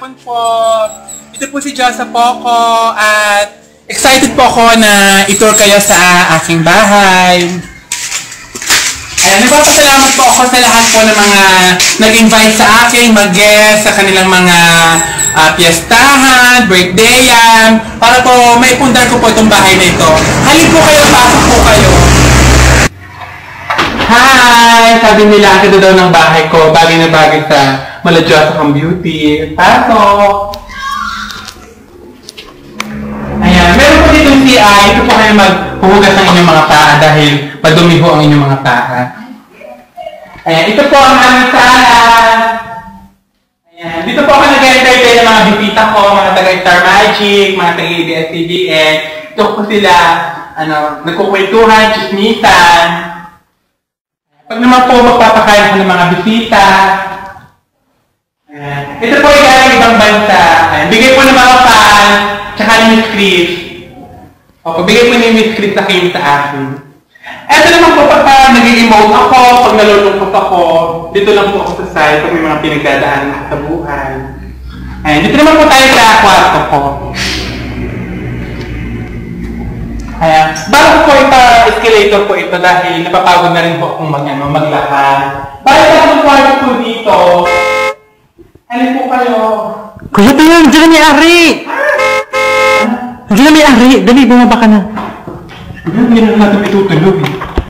lang po. Ito po si Josa Poco at excited po ako na itour kayo sa aking bahay. Ayan, nagpapasalamat po ako sa lahat po ng mga nag-invite sa akin, mag-guest sa kanilang mga uh, piyestahan, birthdayan, para po maipundar ko po itong bahay na ito. Halin po kayo, pasok po kayo. Hi! Sabi nila, ito daw ng bahay ko, bagay na bagay sa Maladyosa kang beauty. Pasok! Ayan, meron po dito yung CI. Ito po kayo maghuhugas ng inyong mga paa dahil madumi po ang inyong mga paa. Ayan, ito po ang aming sala. Ayan, dito po ako nag-entertain ng mga bisita ko, mga taga-Star Magic, mga taga-ABS-CBN. Ito po sila, ano, nagkukwentuhan, chismisan. Pag naman po magpapakain ko ng mga bisita. Ito po ay galing ibang bansa. Ayan. Bigay po ng mga fan, tsaka ni Miss Chris. O, pagbigay po ni Miss Chris sa kayo sa akin. Ito naman po pagka nag-emote ako, pag nalulungkot ako, dito lang po ako sa side pag may mga pinagdadaan ako sa buhay. Ayan. Dito naman po tayo sa kwarto ko. Ayan. Bago po ito, escalator po ito dahil napapagod na rin po akong mag, ano, maglakad. Bakit ang kwarto po dito? Halin po kayo. Kuya Tayo, nandiyan na may ari! Nandiyan na may ari! Dali, bumaba ka na. Hindi na natin itutulog eh.